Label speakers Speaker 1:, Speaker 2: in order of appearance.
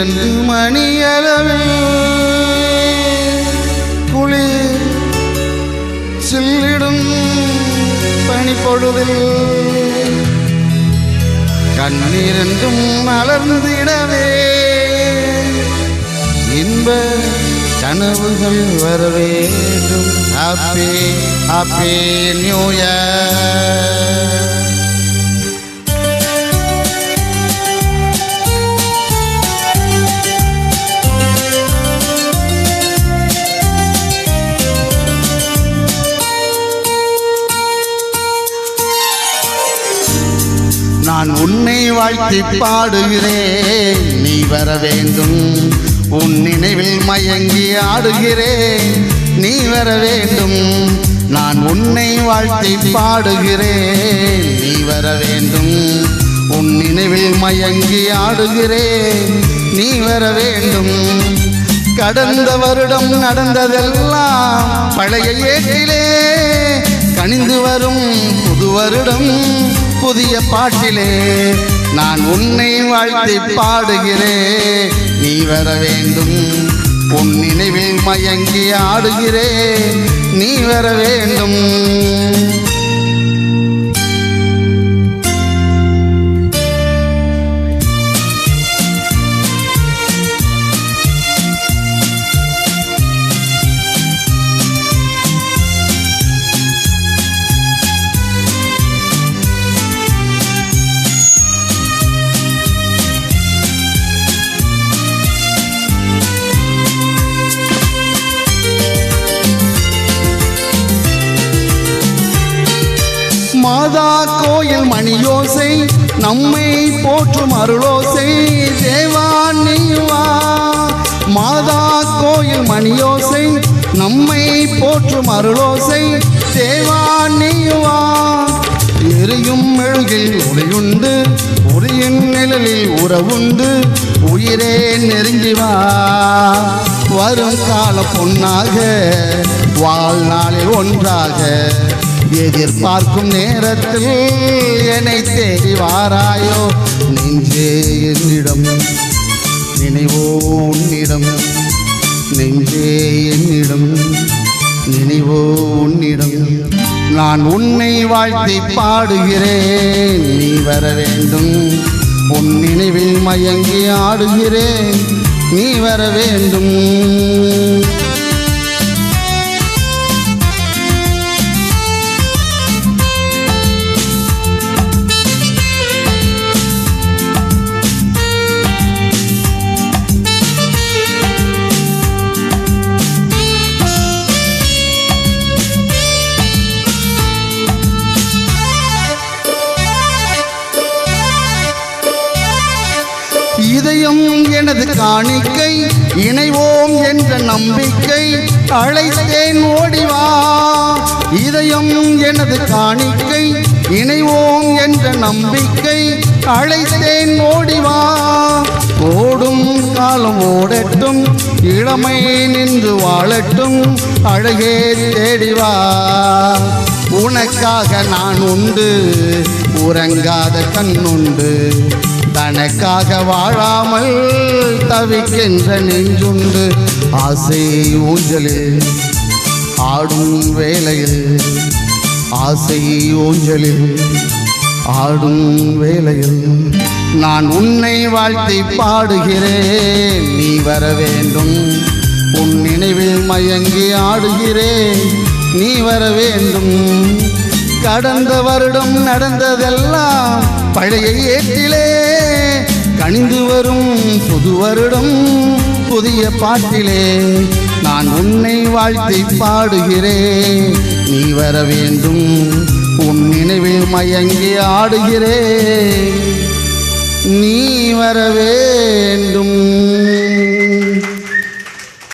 Speaker 1: பன்னிரண்டு மணியளவில் குளிர் சில்லிடும் பனிப்பொழுதில் கண்ணீரென்றும் மலர்ந்திடவே இன்ப கனவுகள் வர வேண்டும் ஹாப்பி ஹாப்பி நியூ இயர் நான் உன்னை வாழ்த்தி பாடுகிறேன். நீ வர வேண்டும். உன் நினைவில் மயங்கி ஆடுகிறேன். நீ வர வேண்டும். நான் உன்னை வாழ்த்தி பாடுகிறேன். நீ வர வேண்டும். உன் நினைவில் மயங்கி ஆடுகிறேன். நீ வர வேண்டும். கடந்த வருடம் நடந்ததெல்லாம் பழைய ஏற்றிலே கனிந்து வரும் புது வருடம். புதிய பாட்டிலே நான் உன்னை வாழ்த்தி பாடுகிறேன் நீ வர வேண்டும் உன் நினைவில் மயங்கி ஆடுகிறேன் நீ வர வேண்டும் கோயில் மணியோசை நம்மை போற்றும் அருளோசை. தேவா நீவா மாதா கோயில் மணியோசை நம்மை போற்றும் அருளோசை. தேவா நீவா எரியும் மெழுகில் ஒளியுண்டு உரியின் நிழலில் உறவுண்டு உயிரே நெருங்கி வா. வரும் கால பொன்னாக வாழ்நாளில் ஒன்றாக எதிர்பார்க்கும் நேரத்தில் என்னை தேடி வாராயோ? நெஞ்சே என்னிடம். நினைவோ உன்னிடம். நெஞ்சே என்னிடம். நினைவோ உன்னிடம். நான் உன்னை வாழ்த்தி பாடுகிறேன். நீ வர வேண்டும். உன் நினைவில் மயங்கி ஆடுகிறேன். நீ வர வேண்டும். இதயம் எனது காணிக்கை இணைவோம் என்ற நம்பிக்கை அழைத்தேன் ஓடிவா இதயம் எனது காணிக்கை இணைவோம் என்ற நம்பிக்கை அழைத்தேன் ஓடிவா ஓடும் காலம் ஓடட்டும் இளமை நின்று வாழட்டும் அழகே தேடிவா உனக்காக நான் உண்டு உறங்காத கண்ணுண்டு. தனக்காக வாழாமல் தவிக்கின்ற நெஞ்சுண்டு ஆசை ஊஞ்சலில் ஆடும் வேலையில் ஆசை ஊஞ்சலில் ஆடும் வேலையில் நான் உன்னை வாழ்த்தி பாடுகிறேன். நீ வர வேண்டும் உன் நினைவில் மயங்கி ஆடுகிறேன். நீ வர வேண்டும் கடந்த வருடம் நடந்ததெல்லாம் பழைய ஏட்டிலே கணிந்து வரும் புது வருடம் புதிய பாட்டிலே நான் உன்னை வாழ்த்தி பாடுகிறேன். நீ வர வேண்டும் உன் நினைவில் மயங்கி ஆடுகிறேன். நீ வர வேண்டும்.